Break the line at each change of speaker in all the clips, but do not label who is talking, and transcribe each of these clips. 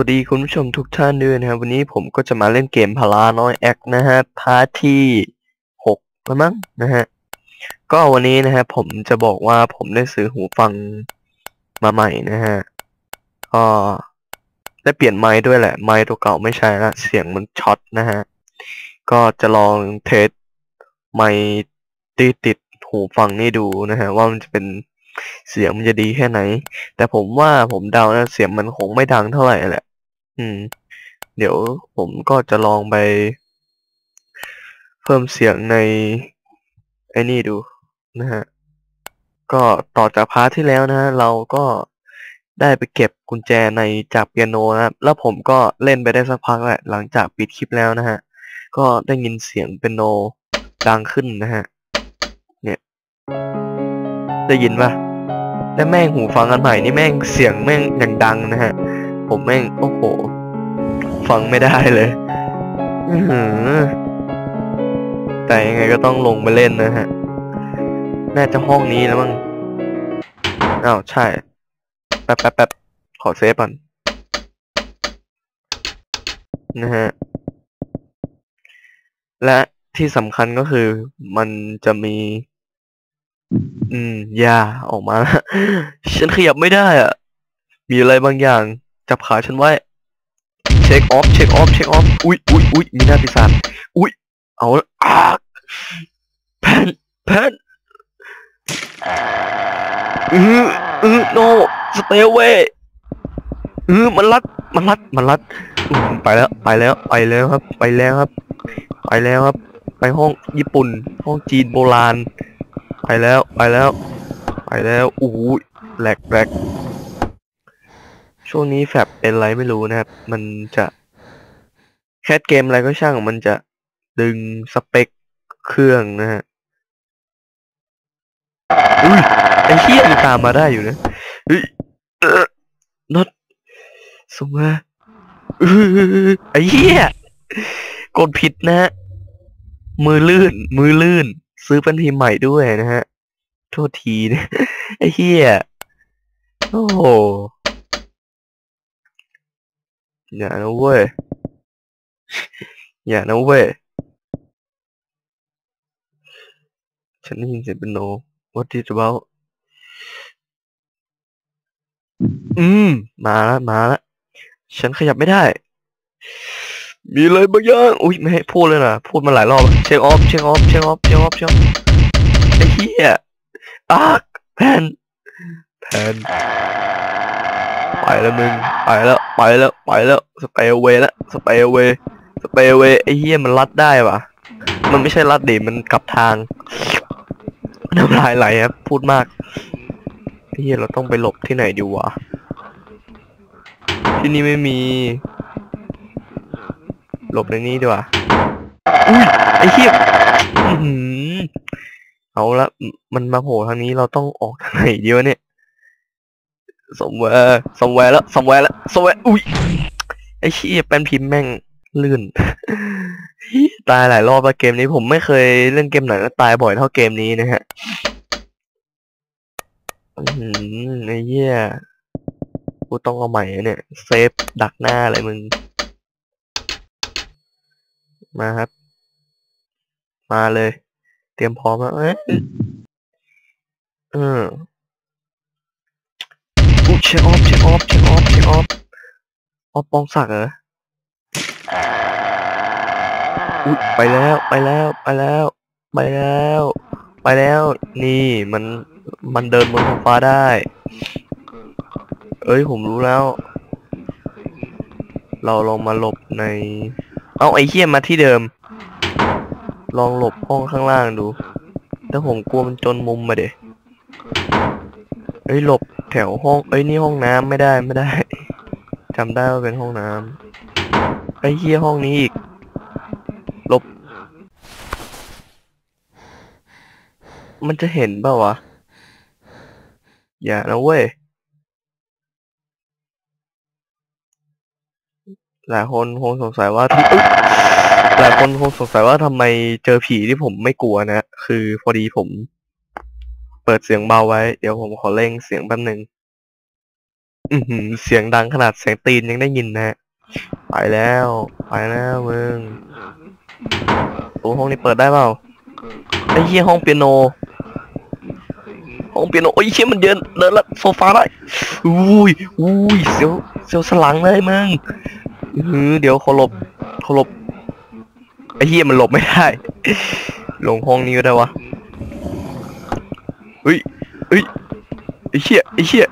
วัสดีคุณผู้ชมทุกท่านด้วยนะครับ วันนี้ผมก็จะมาเล่นเกมพาราน้อยแอคนะฮะพาร์ทที่หกแล้วมั้งนะฮะก็วันนี้นะฮะผมจะบอกว่าผมได้ซื้อหูฟังมาใหม่นะฮะก็ได้เปลี่ยนไมค์ด้วยแหละ ไมค์ตัวเก่าไม่ใช่ละเสียงมันช็อตนะฮะก็จะลองเทสไมค์ที่ติดหูฟังนี่ดูนะฮะว่ามันจะเป็น เสียงมันจะดีแค่ไหน แต่ผมว่าผมเดานะเสียงมันคงไม่ดังเท่าไหร่แหละ อืม เดี๋ยวผมก็จะลองไป เพิ่มเสียงในไอ้นี่ดูนะฮะ ก็ต่อจากพาร์ทที่แล้วนะฮะเราก็ได้ไปเก็บกุญแจในจากเปียโนนะครับแล้วผมก็เล่นไปได้สักพักแหละหลังจากปิดคลิปแล้วนะฮะ ก็ได้ยินเสียงเปียโนดังขึ้นนะฮะ ได้ยินปะแล้วแม่งหูฟังอันใหม่นี่แม่งเสียงแม่งอย่างดังนะฮะ ผมแม่งโอ้โห ฟังไม่ได้เลยแต่ยังไงก็ต้องลงไปเล่นนะฮะ น่าจะห้องนี้แล้วมั้งอ้าวใช่ แป๊บแป๊บแป๊บขอเซฟก่อน นะฮะ และที่สำคัญก็คือมันจะมี อืมยาออกมาแล้วฉันขยับไม่ได้อะ มีอะไรบางอย่าง จับขาฉันไว้ เช็คออฟ เช็คออฟ เช็คออฟ อุ๊ยอุ๊ยอุ๊ยมีหน้าปีศาจอุ๊ยเอาละอาแพนแพนอืออือโนสเตเวอือมันรัด มันรัด มันรัด ไปแล้ว ไปแล้ว ไปแล้วครับ ไปแล้วครับ ไปแล้วครับ ไปห้องญี่ปุ่น ห้องจีนโบราณ ไปแล้วไปแล้ว ไปแล้วโอ้โหแหลกแหลกช่วงนี้แฟบเป็นไรไม่รู้นะครับ มันจะแคสเกมอะไรก็ช่างมันจะดึงสเปคเครื่องนะฮะอุ้ยไอ้เหี้ยมันตามมาได้อยู่นะเฮ้ยน็อตส่งมาไอ้เหี้ยกดผิดนะฮะมือลื่น มือลื่น ซื้อเป็นทีมใหม่ด้วยนะฮะ โทษทีนะไอ้เหี้ย โอ้โหอย่านะเว้ย อย่านะเว้ย ฉันได้ยินเสียงเป็นโน What is about อืม มาล้วมาล้วฉันขยับไม่ได้ มีอะไรบางอย่างอุ้ยไม่ให้พูดเลยนะพูดมาหลายรอบเช็คออฟเช็คออฟเช็คออฟเช็คออฟเช็คออฟไอ้เหี้ยอากแพนแพนไปแล้วมึงไปแล้วไปแล้วไปแล้วสเปเวแล้วสเปเวสเปเวไอ้เหี้ยมันรัดได้ปะมันไม่ใช่รัดดิมันกลับทางน้ำลายไหลครับพูดมากไอ้เหี้ยเราต้องไปหลบที่ไหนดีวะที่นี่ไม่มี หลบในนี้ดีกว่าอุ้ยไอ้เหี้ยอื้อหือเอาละมมันมาโผล่ทางนี้เราต้องออกทางไหนดีวะเนี่ยสมแวร์สมแวร์แล้วสมแวร์แล้วสมแวร์อุ้ยไอ้เชี่ยเป็นพิมพ์แม่งลื่น ตายหลายรอบแล้วเกมนี้ผมไม่เคยเล่นเกมไหนแล้วตายบ่อยเท่าเกมนี้นะฮะอื้อหือไอ้เหี้ยกูต้องเอาใหม่อะเนี่ย เซฟดักหน้าอะไรมึง มาครับ มาเลย เตรียมพร้อมแล้วเอ้ยเอออุ๊ยเช็คออฟเช็คออฟเช็คออฟเช็คออฟออฟปองศักดิ์เหรออุ๊ยไปแล้วไปแล้วไปแล้ว ไปแล้ว ไปแล้ว นี่มันมันเดินบนท้องฟ้าได้ เอ้ยผมรู้แล้ว เราลองมาหลบใน เอาไอ้เหี้ยมาที่เดิม ลองหลบห้องข้างล่างดู แต่ผมกลัวมันจนมุมมาเด็เอ้ยหลบแถวห้อง เอ้ยนี่ห้องน้ำไม่ได้ไม่ได้จำได้ว่าเป็นห้องน้ำไอ้เหี้ยห้องนี้อีกหลบ มันจะเห็นเปล่าวะ อย่านะเว้ย หลายคนคงสงสัยว่าที่อุ๊ยหลายคนคงสงสัยว่าทำไมเจอผีที่ผมไม่กลัวนะ คือพอดีผม เปิดเสียงเบาไว้ เดี๋ยวผมขอเร่งเสียงแป๊บหนึ่งเสียงดังขนาดเสียงตีนยังได้ยินนะ ไปแล้ว ไปแล้วมึงโอ้ห้องนี้เปิดได้เปล่าไอ้เหี้ยห้องเปียโน ห้องเปียโน โอ้ยเชี่ยมันเดินเดินละโซฟาได้อุ้ยอุ้ยเสียวเสียวสลังเลยมึง อื้อเดี๋ยวเขอหลบเขอหลบไอ้เหี้ยมันหลบไม่ได้หลงห้องนี้ก็ได้วะเฮ้ยเฮ้ยไอ้เชี่ยไอ้เชี่ย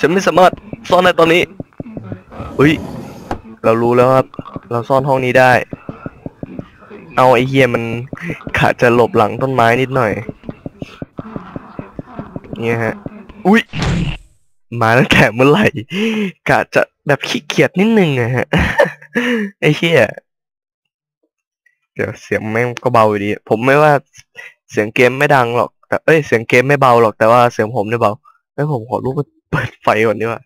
ฉันไม่สามารถซ่อนในตอนนี้เฮ้ยเรารู้แล้วครับ เราซ่อนห้องนี้ได้ เอาไอ้เหี้ยมันขาดจะหลบหลังต้นไม้นิดหน่อยเนี่ยฮะ อุ้ยมาตั้งแต่เมื่อไหร่กะจะ แบบขี้เกียจนิดนึงอะฮะไอ้เหี้ยเดี๋ยวเสียงแม่งก็เบาอยู่ดี ผมไม่ว่าเสียงเกมไม่ดังหรอก แต่เอ้ยเสียงเกมไม่เบาหรอกแต่ว่าเสียงผมเนี่ยเบาแล้วผมขอลูกเปิดไฟก่อนดีกว่า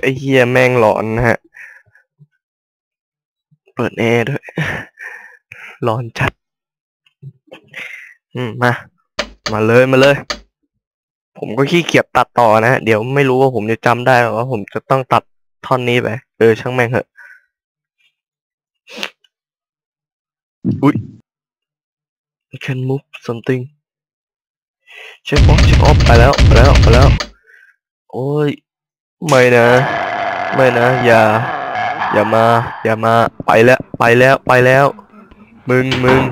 ไอ้เหี้ยแม่งหลอนนะฮะ เปิดแอร์ด้วยร้อนจัด อืมมา มาเลยมาเลย ผมก็ขี้เกียจตัดต่อนะฮะเดี๋ยวไม่รู้ว่าผมจะจำได้หรอว่าผมจะต้องตัดท่อนนี้ไป เออช่างแม่งเหอะ อุ้ย I can move something เช็คออฟเช็คออฟไปแล้วไปแล้วไปแล้ว โอ้ย ไม่นะ ไม่นะ อย่า อย่ามา อย่ามา ไปแล้ว ไปแล้ว ไปแล้ว มึง มึง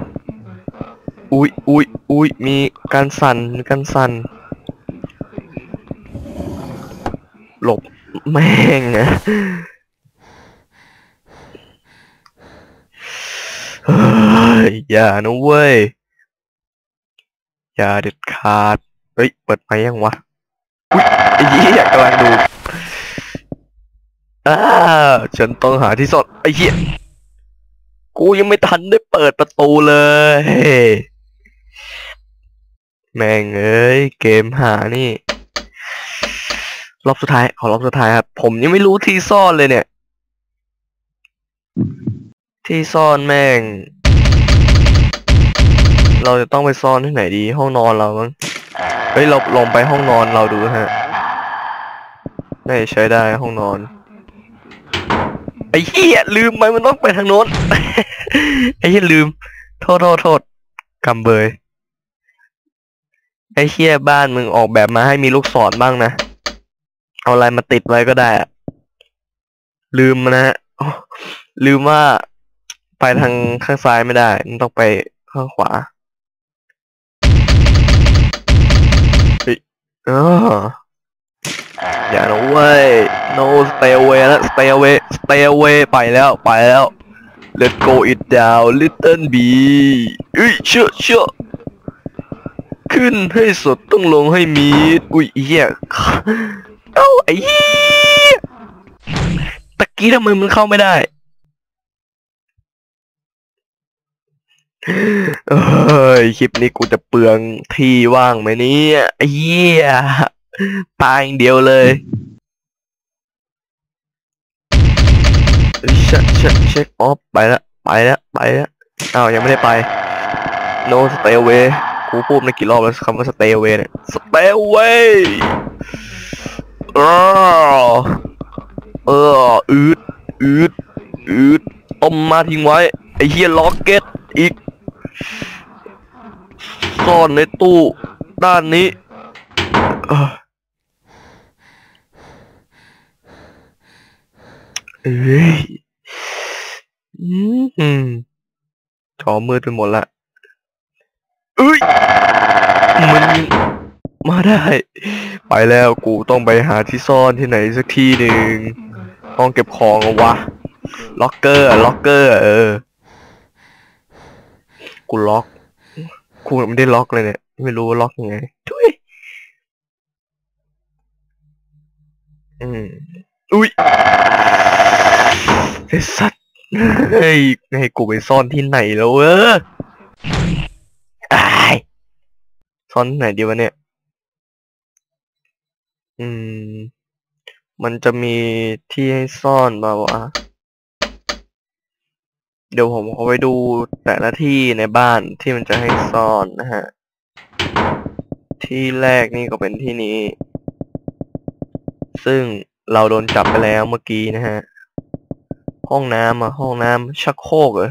อุ้ยอุ้ยอุ้ยมีการสั่นมีการสั่น หลบแม่งอะเฮ้ยอย่านะเว้ย อย่าเด็ดขาด เฮ้ย เปิดไมยังวะอุ้ยไอ้เหี้ยกำลังดูอ้าฉันต้องหาที่ซ่อนไอ้เหี้ยกูยังไม่ทันได้เปิดประตูเลย แม่งเอ้ยเกมหานี่ รอบสุดท้าย ขอรอบสุดท้ายครับ ผมยังไม่รู้ที่ซ่อนเลยเนี่ย ที่ซ่อนแม่ง เราจะต้องไปซ่อนที่ไหนดี ห้องนอนเรามั้งเฮ้ยเราลองไปห้องนอนเราดูฮะน่าจะใช้ได้ห้องนอน ไอ้เหี้ยลืมไปมันต้องไปทางโน้น ไอ้เหี้ยลืม โทษโทษโทษกำเบย ไอ้เหี้ยบ้านมึงออกแบบมาให้มีลูกศรบ้างนะ เอาอะไรมาติดไว้ก็ได้อะลืมนะฮะลืมว่าไปทางข้างซ้ายไม่ได้ มันต้องไปข้างขวาเฮ้ยอออย่านะเว้ย no stay away แล้ว stay away stay away ไปแล้วไปแล้ว let go it down little b เอ้ยเชื่อเชื่อ ขึ้นให้สดต้องลงให้มีดอุ้ยเหี้ยเอ้าไอ้เหี้ยตะกี้ทำไมมันเข้าไม่ได้เอ้ยคลิปนี้กูจะเปลืองที่ว่างไหมเนี่ยไอ้เหี้ยตายอย่างเดียวเลยเช็คเช็คเช็คออฟไปแล้วไปแล้วไปแล้วอ้าวยังไม่ได้ไป no stay away กูพูดมากี่รอบแล้วคำว่า stay away เนี่ย stay away เออเอออืดอืดอืดต้มมาทิ้งไว้ ไอเฮียล็อกเก็ตอีก ซ่อนในตู้ด้านนี้เอ้อเอ้ยอืมจอมืดไปหมดละ เอ้ยมันมาได้ ไปแล้วกูต้องไปหาที่ซ่อนที่ไหนสักที่หนึ่งห้องเก็บของอะวะ ล็อกเกอร์ล็อกเกอร์ เออ กูล็อก กูไม่ได้ล็อกเลยเนี่ย ไม่รู้ว่าล็อกยังไงทุยอืมอุ้ยไอ้สัตว์เฮ้ให้กูไปซ่อนที่ไหนแล้วเออ อ้ายซ่อนไหนดีวะเนี่ย อืม มันจะมีที่ให้ซ่อนเปล่าวะ เดี๋ยวผมขอไปดูแต่ละที่ในบ้านที่มันจะให้ซ่อนนะฮะ ที่แรกนี่ก็เป็นที่นี้ ซึ่งเราโดนจับไปแล้วเมื่อกี้นะฮะ ห้องน้ำอะ ห้องน้ำชักโครกเหรอ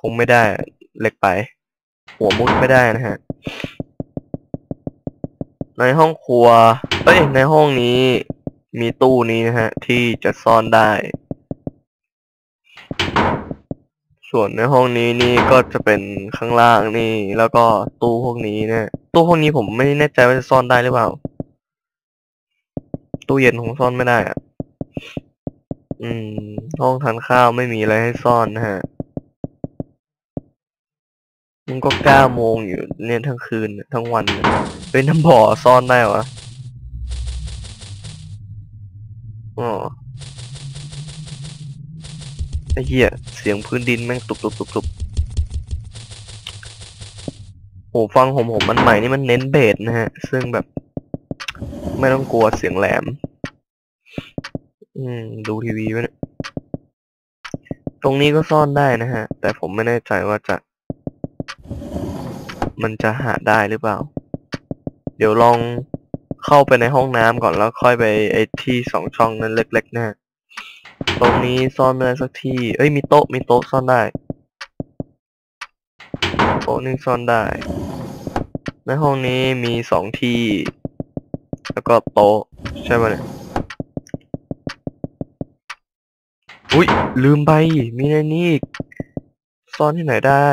คงไม่ได้เล็กไป หัวมุดไม่ได้นะฮะ ในห้องครัว เอ้ย ในห้องนี้มีตู้นี้นะฮะ ที่จะซ่อนได้ ส่วนในห้องนี้นี่ก็จะเป็นข้างล่างนี่ แล้วก็ตู้พวกนี้นะ ตู้พวกนี้ผมไม่แน่ใจว่าจะซ่อนได้หรือเปล่า ตู้เย็นคงซ่อนไม่ได้อะอืม ห้องทานข้าวไม่มีอะไรให้ซ่อนนะฮะ มันก็เก้าโมงอยู่เนี่ยทั้งคืนทั้งวันเนี่ยเป็นน้ำบ่อซ่อนได้วะอ๋อไอ้เหี้ยเสียงพื้นดินแม่งตุบตุบตุบตุบโหฟังผมผมมันใหม่นี่มันเน้นเบสนะฮะ ซึ่งแบบ ไม่ต้องกลัวเสียงแหลม อืม ดูทีวีไว้เนี่ยตรงนี้ก็ซ่อนได้นะฮะ แต่ผมไม่แน่ใจว่าจะ มันจะหาได้หรือเปล่า เดี๋ยวลองเข้าไปในห้องน้ำก่อนแล้วค่อยไปไอ้ที่สองช่องนั้นเล็กๆนะฮะตรงนี้ซ่อนไม่ได้สักที่ เอ้ยมีโต๊ะมีโต๊ะซ่อนได้ โต๊ะนี่ซ่อนได้ ในห้องนี้มีสองที่ แล้วก็โต๊ะใช่ไหมเนี่ย อุ้ยลืมไป มีในนี้ซ่อนที่ไหนได้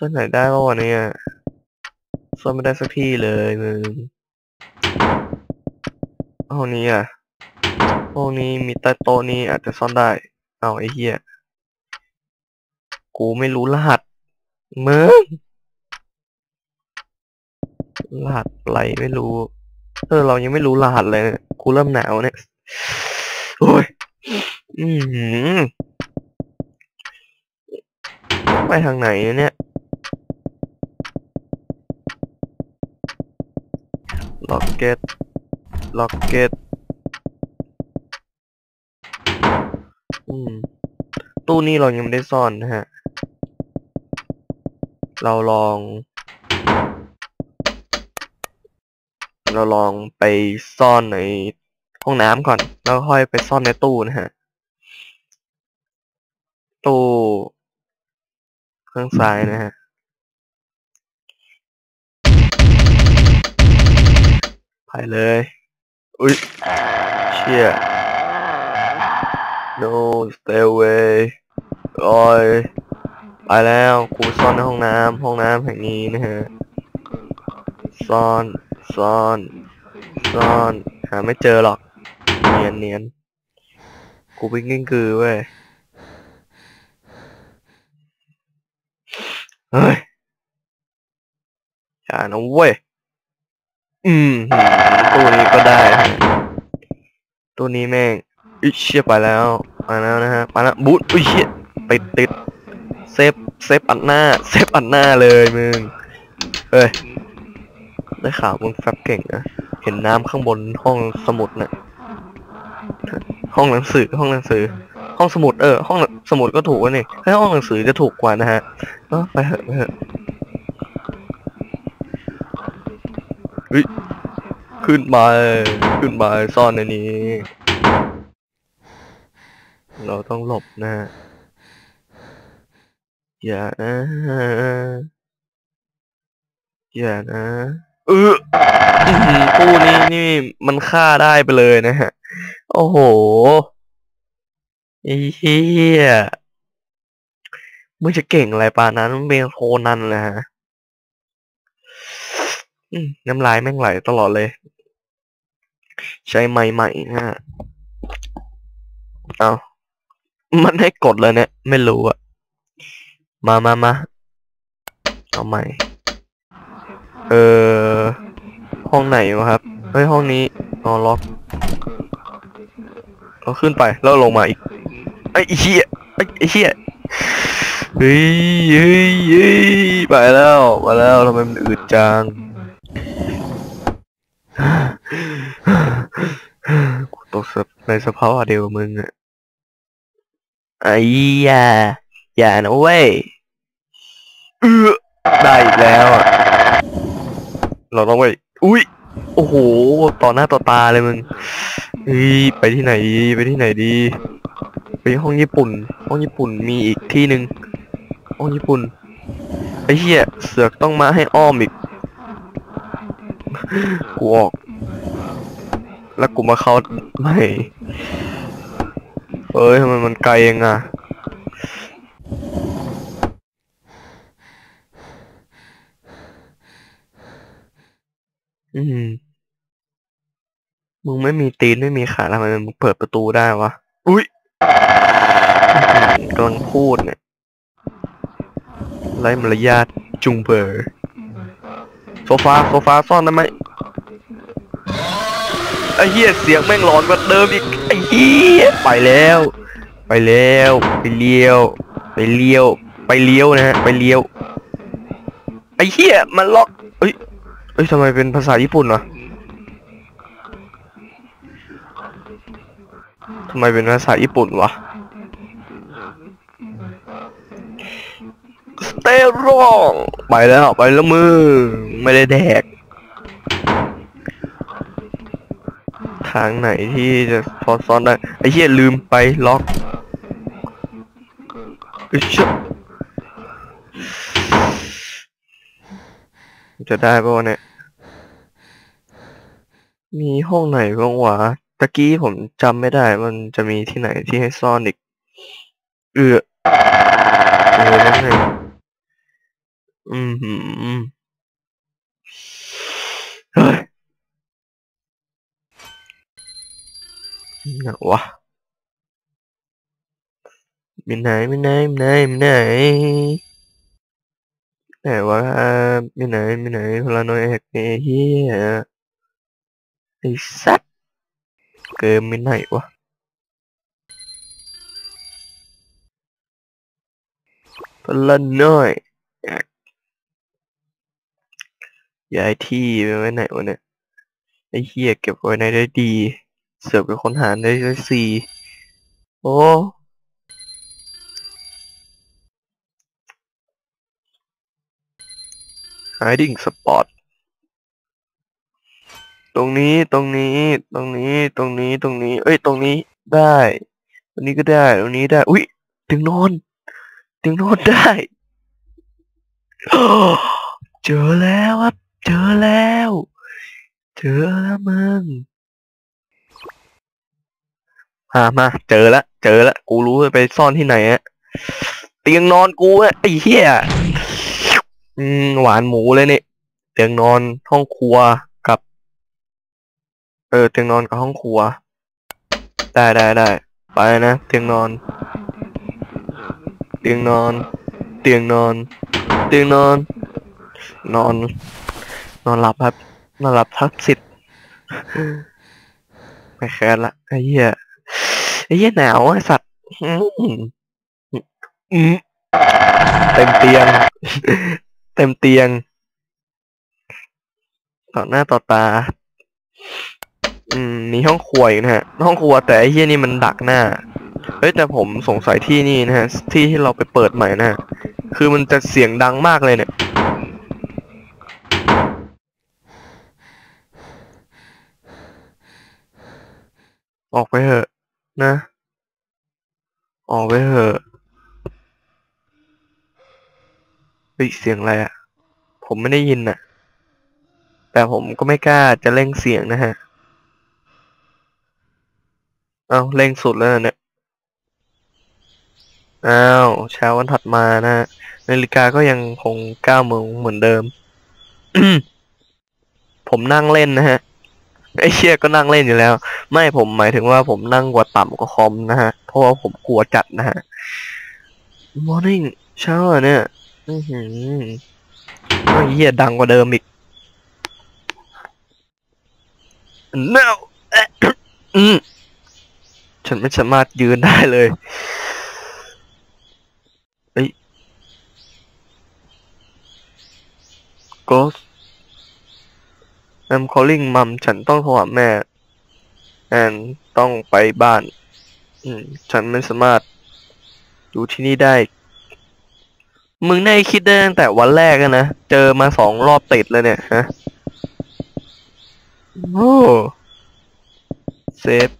ซ่อนไหนได้บ้างวะเนี่ยซ่อนไม่ได้สักที่เลยมึงห้องนี้อะห้องนี้มีใต้โต๊ะนี้อาจจะซ่อนได้ เอาไอ้เหี้ย กูไม่รู้รหัสมึงรหัสอะไรไม่รู้ เออเรายังไม่รู้รหัสเลยกูเริ่มหนาวเนี่ยโอ้ยอือหือไปทางไหนเนี่ย ล็อกเก็ตล็อกเก็ตอืมตู้นี้เรายังไม่ได้ซ่อนนะฮะ เราลอง เราลองไปซ่อนในห้องน้ำก่อน แล้วค่อยไปซ่อนในตู้นะฮะ ตู้ข้างซ้ายนะฮะ ไปเลย อุ้ยเชี่ย no stay away โอ้ยไปแล้วกูซ่อนในห้องน้ำห้องน้ำแห่งนี้นะฮะ ซ่อน ซ่อน ซ่อน หาไม่เจอหรอก เนียนเนียนกูเป็นกิ้งกือเว้ย เฮ้ยอย่านะเว้ย อืมตู้นี้ก็ได้ฮะตู้นี้แม่งอิเชี่ยไปแล้วไปแล้วนะฮะไปแล้วบูทอุ้ยเชี่ยติดติดเซฟเซฟอัดหน้าเซฟอัดหน้าเลยมึงเฮ้ยได้ข่าวมึงแฟบเก่งนะเห็นน้ำข้างบนห้องสมุดน่ะห้องหนังสือห้องหนังสือ ห้องสมุดเออห้องสมุดก็ถูกวะนี่ให้ห้องหนังสือจะถูกกว่านะฮะไปเถอะไปเถอะ เฮ้ย ขึ้นมาขึ้นมาซ่อนในนี้ เราต้องหลบนะอย่านะอย่านะเออตู้นี้นี่มันฆ่าได้ไปเลยนะฮะ โอ้โหไอ้เฮียมึงจะเก่งอะไรปานนั้นมึงเป็นโคนันเลยฮะ น้ำลายแม่งไหลตลอดเลย ใช้ไม้ใหม่นะฮะเอามันให้กดเลยเนี่ย ไม่รู้อะมามามาเอาใหม่ เออ ห้องไหนวะครับ เฮ้ย ห้องนี้อ๋อล็อกเราขึ้นไปแล้วลงมาอีกไอ้เหี้ยไอ้ไอ้เหี้ยเฮ้ยเฮ้ยเฮ้ยไปแล้ว มาแล้วทำไมมันอืดจัง กูตกในสภาวะเดียวมึงอะไอ้ยาอย่านะเว้ยเออได้อีกแล้วอะเราต้องไปอุ้ยโอ้โห ต่อหน้าต่อตาเลยมึงเฮ้ยไปที่ไหนดีไปที่ไหนดี ไปห้องญี่ปุ่น ห้องญี่ปุ่นมีอีกที่หนึ่งห้องญี่ปุ่นไอ้เหี้ยเสือกต้องมาให้อ้อมอีกกูออก แล้วกูมาเข้าไม่เอ้ยทำไมมันไกลเองอะอืมมึงไม่มีตีนไม่มีขาทำไมมึงเปิดประตูได้วะ อุ้ยกำลังพูดเนี่ยไร้มารยาทจุงเบอร์โซฟาโซฟาซ่อนได้ไหม ไอ้เหี้ยเสียงแม่งหลอนกว่าเดิมอีกไอ้เหี้ยไปแล้ว ไปแล้ว ไปเลี้ยว ไปเลี้ยว ไปเลี้ยวนะฮะไปเลี้ยว ไอ้เหี้ยมันล็อกเอ้ยเอ้ยทำไมเป็นภาษาญี่ปุ่นวะทำไมเป็นภาษาญี่ปุ่นวะสเตอรองไปแล้วไปแล้วมือ ไม่ได้แดกางไหนที่จะพอซ้อนได้ไอ้เหี้ยลืมไปล็อกเอ้ยเชี่ยจะได้ปะวะเนี่ย มีห้องไหนบ้างวะตะกี้ผมจำไม่ได้ มันจะมีที่ไหนที่ให้ซ่อนอีก เออเออนั่นไงอืมหืมเฮ้ย ไหนวะมีไหนมีไหนมีไหนมีไหนไหนวะมีไหนมีไหนพลานอยแอกเนี่ยเฮียไอ้สัตว์เกมมีไหนวะพลานอยแอกย้ายที่ไปไว้ไหนวะเนี่ยไอ้เฮียเก็บไว้ในได้ดี เสือกไปค้นหาได้ได้สี่โอ้ hiding spot ตรงนี้ตรงนี้ ตรงนี้ตรงนี้ตรงนี้ เอ้ย ตรงนี้ได้ ตรงนี้ก็ได้ ตรงนี้ได้ อุ้ยเตียงนอนเตียงนอนได้เจอแล้วครับ เจอแล้ว เจอแล้วมึง มามาเจอละเจอละกูรู้ไปซ่อนที่ไหนอะเตียงนอนกูอะไอ้เหี้ยอืมหวานหมูเลยเนี่ยเตียงนอนห้องครัวกับ เออเตียงนอนกับห้องครัว ได้ได้ได้ไปนะเตียงนอน เตียงนอน เตียงนอน เตียงนอน นอน นอนหลับครับนอนหลับทักสิทธิ์ไม่แค้นละไอ้เหี้ย ไอ้เหี้ยหนาวไอ้สัตว์อืมอืมเต็มเตียง เต็มเตียง ต่อหน้าต่อตา อืม มีห้องครัวอีกนะฮะ ห้องครัวแต่ไอ้เหี้ยนี่มันดักหน้า เฮ้ยแต่ผมสงสัยที่นี่นะฮะ ที่ที่เราไปเปิดใหม่นะฮะ คือมันจะเสียงดังมากเลยเนี่ย ออกไปเถอะ นะ ออกไปเถอะเฮ้ยเสียงอะไรอะผมไม่ได้ยินน่ะแต่ผมก็ไม่กล้าจะเร่งเสียงนะฮะ เอาเร่งสุดแล้วนะเนี่ย อ้าวเช้าวันถัดมานะฮะนาฬิกาก็ยังคงเก้าโมงเหมือนเดิม ผมนั่งเล่นนะฮะ ไอ้เชี่ยก็นั่งเล่นอยู่แล้ว ไม่ผมหมายถึงว่าผมนั่งกว่าต่ำกว่าคอมนะฮะ เพราะว่าผมกลัวจัดนะฮะ morning เช้าอะเนี่ย อือหือไอ้เหี้ยดังกว่าเดิมอีก no เอ๊ะอืมฉันไม่สามารถยืนได้เลยเฮ้ย ghost I'm calling mom ฉันต้องโทรหาแม่ and ต้องไปบ้าน อืม ฉันไม่สามารถอยู่ที่นี่ได้ มึงได้คิดได้ตั้งแต่วันแรกอะนะ เจอมาสองรอบติดเลยเนี่ยฮะโอ้เซฟ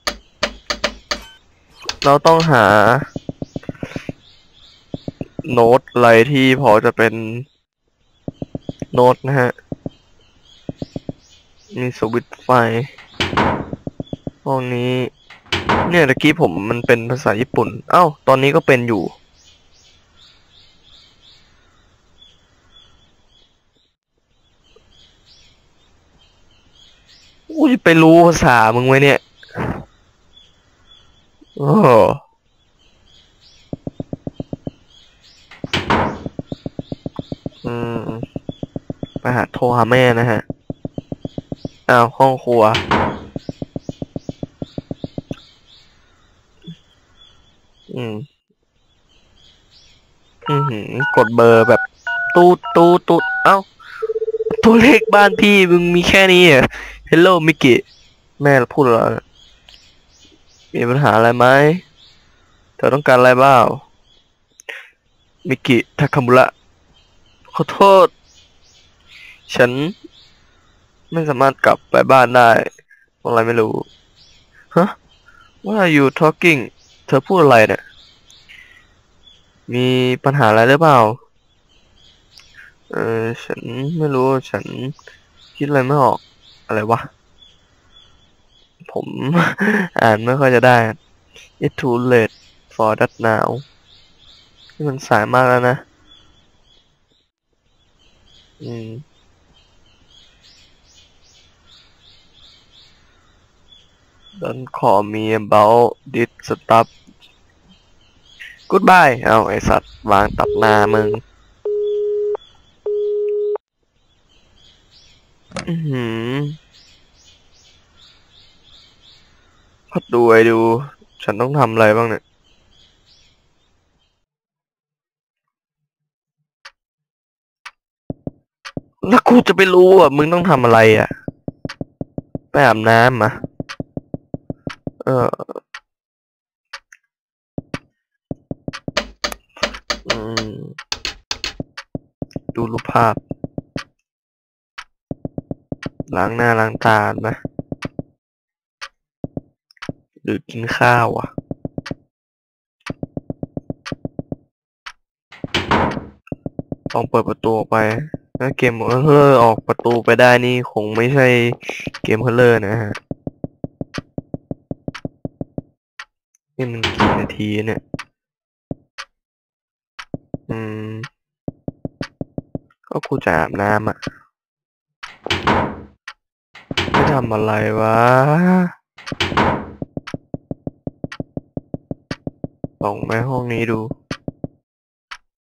เราต้องหา โน้ตอะไรที่พอจะเป็น โน้ตนะฮะ มีสวิตไฟห้องนี้ เนี่ยตะกี้ผมมันเป็นภาษาญี่ปุ่น เอ้า ตอนนี้ก็เป็นอยู่อุ้ยไปรู้ภาษามึงไว้เนี่ย โอ้อืมไปหาโทรหาแม่นะฮะ อ้าวห้องครัว อืม อือหือกดเบอร์แบบ ตูดตูดตูดเอ้า ตัวเลขบ้านพี่มึงมีแค่นี้อะ Hello มิกิแม่พูดอะไรมีปัญหาอะไรไหม เธอต้องการอะไรบ้างมิกิทาคามุระขอโทษ ฉัน ไม่สามารถกลับไปบ้านได้เพราะอะไรไม่รู้ ฮะ What are you talking เธอพูดอะไรเนี่ย มีปัญหาอะไรหรือเปล่า เออฉันไม่รู้ ฉันคิดอะไรไม่ออก อะไรวะ ผม อ่านไม่ค่อยจะได้ It's too late for that now นี่มันสายมากแล้วนะ อืม Don't call me about this stuff Goodbye เอาไอสัตว์วางตัดหน้ามึงอือหือพัดดูไอดู ฉันต้องทำอะไรบ้างเนี่ยแล้วกูจะไปรู้อะ มึงต้องทำอะไรอะ ไปอาบน้ำอะ เอออืมดูรูปภาพ ล้างหน้าล้างตาไหมหรือกินข้าวอะ ลองเปิดประตูออกไปถ้าเกมเฮอร์ออกประตูไปได้นี่คงไม่ใช่เกมเฮอร์นะฮะ นี่มันกี่นาทีเนี่ย อืม ก็กูจะอาบน้ำอะ ไม่ทำอะไรวะลองไปห้องนี้ดู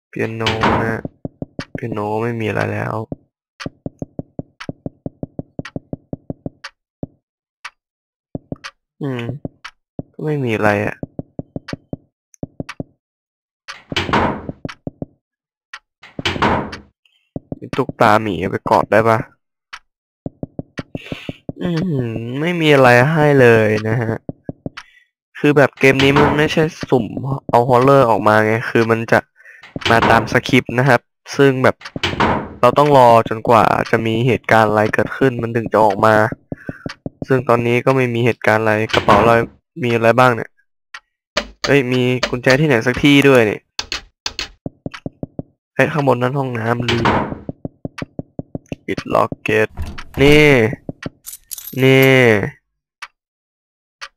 เปียโนนะเปียโนไม่มีอะไรแล้วอืม ไม่มีอะไรอะตุ๊กตาหมีไปกอดได้ปะอืมไม่มีอะไรให้เลยนะฮะ คือแบบเกมนี้มันไม่ใช่สุ่มเอาฮอลเลอร์ออกมาไง คือมันจะมาตามสคริปต์นะครับ ซึ่งแบบเราต้องรอจนกว่าจะมีเหตุการณ์อะไรเกิดขึ้นมันถึงจะออกมา ซึ่งตอนนี้ก็ไม่มีเหตุการณ์อะไรกระเป๋าเรา มีอะไรบ้างเนี่ย เฮ้ย มีกุญแจที่ไหนสักที่ด้วยเนี่ยเฮ้ยข้างบนนั้นห้องน้ำลืมปิดล็อกเกตนี่ นี่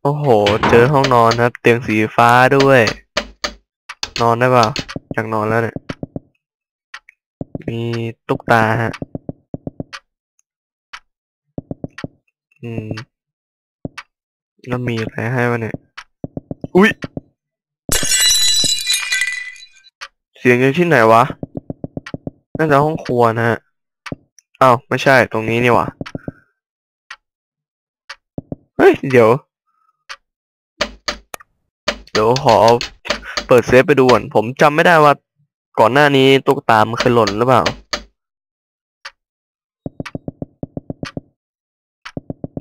โอ้โห เจอห้องนอนครับ เตียงสีฟ้าด้วย นอนได้เปล่าอยากนอนแล้วเนี่ย มีตุ๊กตาฮะ อืม แล้วมีอะไรให้วะเนี่ย อุ๊ยเสียงอยู่ที่ไหนวะ น่าจะห้องครัวนะฮะอ้าวไม่ใช่ตรงนี้นี่หว่าเฮ้ย เดี๋ยว เดี๋ยวขอเปิดเซฟไปดูก่อน ผมจำไม่ได้ว่าก่อนหน้านี้ตุ๊กตามันเคยหล่นหรือเปล่า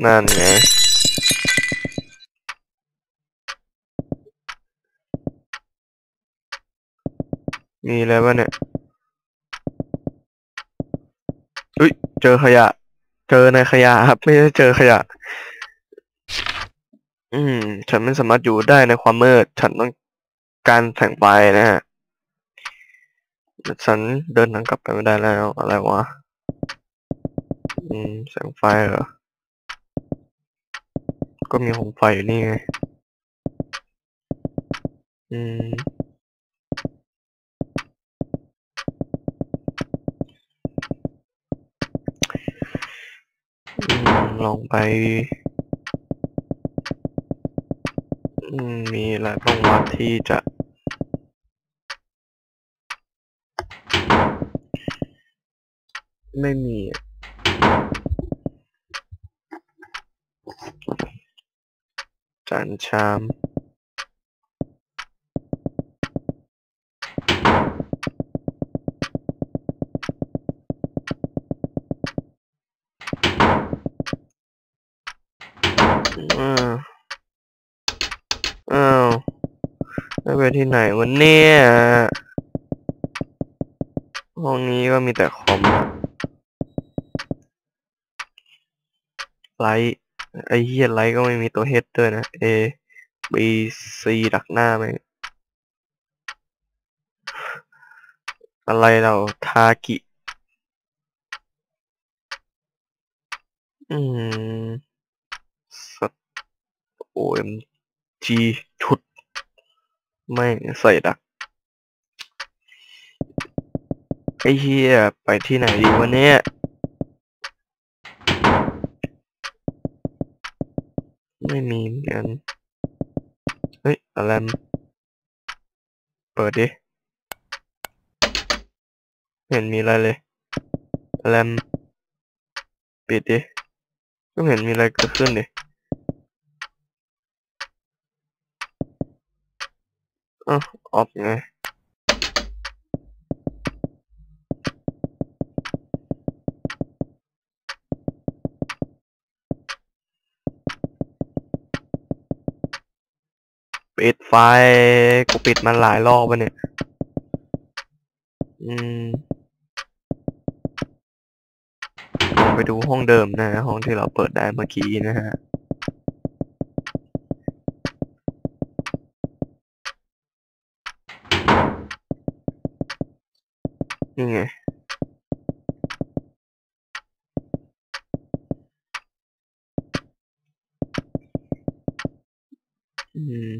นั่นไง มีอะไรวะเนี่ยอุ้ย เจอขยะ เจอในขยะครับ ไม่ได้เจอขยะ อืม ฉันไม่สามารถอยู่ได้ในความมืด ฉันต้องการแสงไฟนะฮะ ฉันเดินทางกลับไปไม่ได้แล้ว อะไรวะ อืม แสงไฟเหรอ ก็มีหงไฟอยู่นี่ไง อืม ลองไป มีอะไรบ้างวะที่จะไม่มี จานชาม ไม่ไปที่ไหนวันนี้ห้องนี้ก็มีแต่คอมไลท์ไอเฮียไลท์ก็ไม่มีตัวเฮดด้วยนะ A B C ดักหน้าไหมอะไรเราทากิ อืมสต OMG ชุด ไม่ใส่ดักไอ้เฮียไปที่ไหนดีวะเนี่ยไม่มีเหมือนกันเฮ้ยอะไรมเปิดดิเห็นมีอะไรเลยอะไรมปิดดิก็เห็นมีอะไรเกิดขึ้นดิ อ้าวออฟไงปิดไฟ กูปิดมันหลายรอบแล้วเนี่ย อืม ไปดูห้องเดิมนะฮะห้องที่เราเปิดได้เมื่อกี้นะฮะ นี่ไงอืม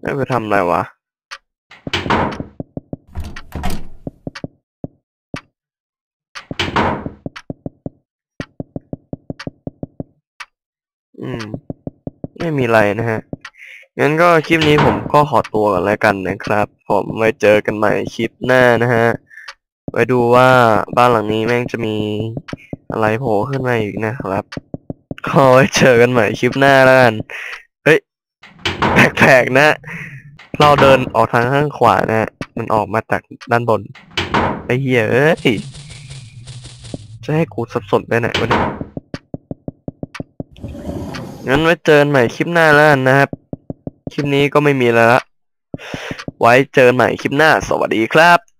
ไม่ไปทำอะไรวะอืม ไม่มีอะไรนะฮะ งั้นก็คลิปนี้ผมก็ขอตัวกันแล้วกันนะครับ ผมไว้เจอกันใหม่คลิปหน้านะฮะ ไว้ดูว่าบ้านหลังนี้แม่งจะมีอะไรโผล่ขึ้นมาอีกนะครับก็ไว้เจอกันใหม่คลิปหน้าแล้วกัน เฮ้ยแปลกๆนะ เราเดินออกทางข้างขวานะมันออกมาจากด้านบน ไอ้เหี้ยเอ้ยจะให้กูสับสนไปไหนวะเนี่ยงั้นไว้เจอกันใหม่คลิปหน้าแล้วกันนะครับ คลิปนี้ก็ไม่มีแล้ว ไว้เจอกันใหม่คลิปหน้า สวัสดีครับ